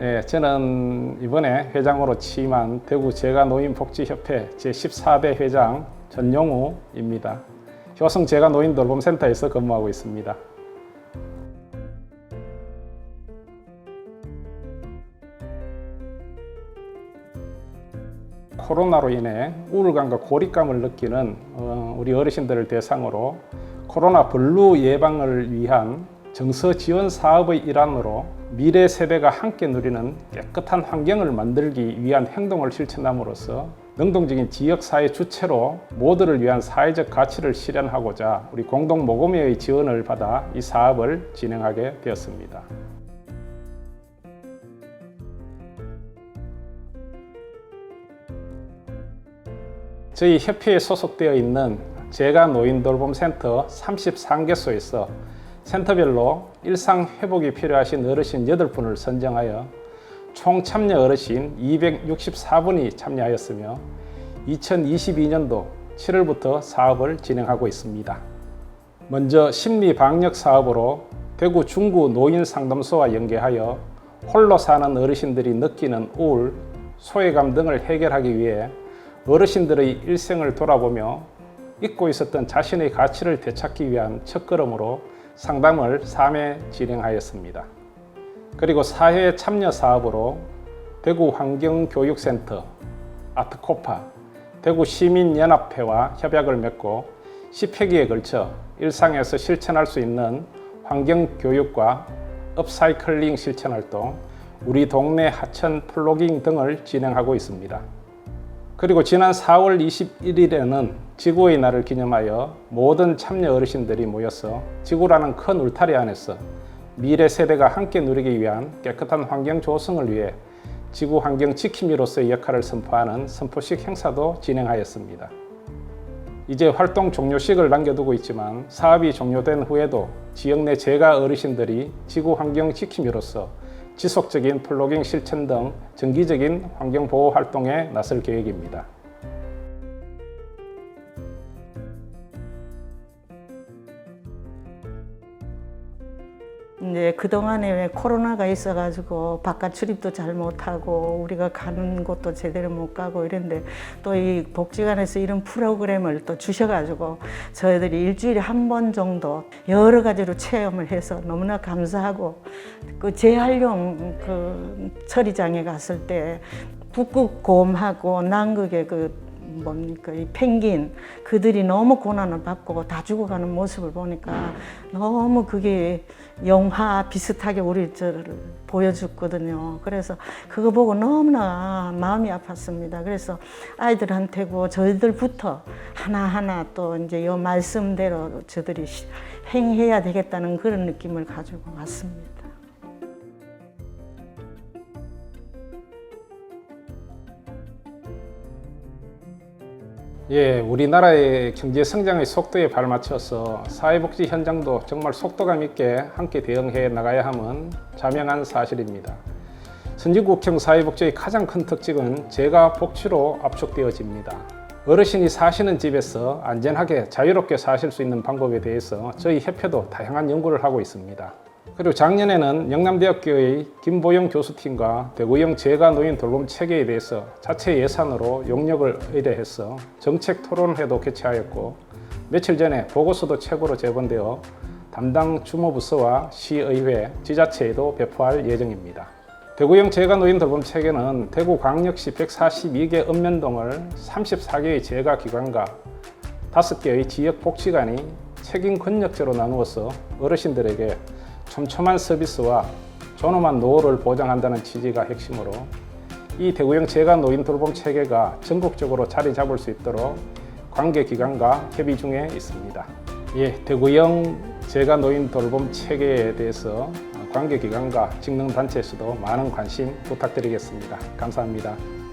예, 저는 이번에 회장으로 취임한 대구 재가노인복지협회 제14대 회장 전용우입니다. 효성 재가노인 돌봄센터에서 근무하고 있습니다. 코로나로 인해 우울감과 고립감을 느끼는 어, 우리 어르신들을 대상으로 코로나 블루 예방을 위한 정서 지원 사업의 일환으로 미래 세대가 함께 누리는 깨끗한 환경을 만들기 위한 행동을 실천함으로써 능동적인 지역 사회 주체로 모두를 위한 사회적 가치를 실현하고자 우리 공동 모금회의 지원을 받아 이 사업을 진행하게 되었습니다. 저희 협회에 소속되어 있는 제가 노인돌봄센터 33개소에서 센터별로 일상 회복이 필요하신 어르신 8분을 선정하여 총 참여 어르신 264분이 참여하였으며 2022년도 7월부터 사업을 진행하고 있습니다. 먼저 심리 방역 사업으로 대구 중구 노인 상담소와 연계하여 홀로 사는 어르신들이 느끼는 우울, 소외감 등을 해결하기 위해 어르신들의 일생을 돌아보며 잊고 있었던 자신의 가치를 되찾기 위한 첫걸음으로 상담을 3회 진행하였습니다. 그리고 사회 참여 사업으로 대구 환경교육센터, 아트코파, 대구 시민연합회와 협약을 맺고 10회기에 걸쳐 일상에서 실천할 수 있는 환경교육과 업사이클링 실천 활동, 우리 동네 하천 플로깅 등을 진행하고 있습니다. 그리고 지난 4월 21일에는 지구의 날을 기념하여 모든 참여 어르신들이 모여서 지구라는 큰 울타리 안에서 미래 세대가 함께 누리기 위한 깨끗한 환경 조성을 위해 지구 환경 지킴이로서의 역할을 선포하는 선포식 행사도 진행하였습니다. 이제 활동 종료식을 남겨두고 있지만 사업이 종료된 후에도 지역 내 재가 어르신들이 지구 환경 지킴이로서 지속적인 플로깅 실천 등 정기적인 환경 보호 활동에 나설 계획입니다. 이제 그동안에 왜 코로나가 있어가지고 바깥 출입도 잘 못하고 우리가 가는 곳도 제대로 못 가고 이런데 또 이 복지관에서 이런 프로그램을 또 주셔가지고 저희들이 일주일에 한 번 정도 여러 가지로 체험을 해서 너무나 감사하고 그 재활용 그 처리장에 갔을 때 북극곰하고 남극의 그 뭡니까 이 펭귄 그들이 너무 고난을 받고 다 죽어가는 모습을 보니까 너무 그게 영화 비슷하게 우리 저를 보여줬거든요. 그래서 그거 보고 너무나 마음이 아팠습니다. 그래서 아이들한테고 저희들부터 하나하나 또 이제 요 말씀대로 저들이 시- 행해야 되겠다는 그런 느낌을 가지고 왔습니다. 예, 우리나라의 경제 성장의 속도에 발맞춰서 사회복지 현장도 정말 속도감 있게 함께 대응해 나가야 함은 자명한 사실입니다. 선진국형 사회복지의 가장 큰 특징은 재가 복지로 압축되어집니다. 어르신이 사시는 집에서 안전하게 자유롭게 사실 수 있는 방법에 대해서 저희 협회도 다양한 연구를 하고 있습니다. 그리고 작년에는 영남대학교의 김보영 교수팀과 대구형 재가 노인 돌봄 체계에 대해서 자체 예산으로 용역을 의뢰해서 정책 토론회도 개최하였고 며칠 전에 보고서도 최고로 제본되어 담당 주무부서와 시의회, 지자체에도 배포할 예정입니다. 대구형 재가 노인 돌봄 체계는 대구 광역시 142개 읍면동을 34개의 재가 기관과 5개의 지역 복지관이 책임 권력제로 나누어서 어르신들에게 촘촘한 서비스와 존엄한 노후를 보장한다는 취지가 핵심으로 이 대구형 재가 노인 돌봄 체계가 전국적으로 자리 잡을 수 있도록 관계 기관과 협의 중에 있습니다. 예, 대구형 재가 노인 돌봄 체계에 대해서 관계 기관과 직능 단체에서도 많은 관심 부탁드리겠습니다. 감사합니다.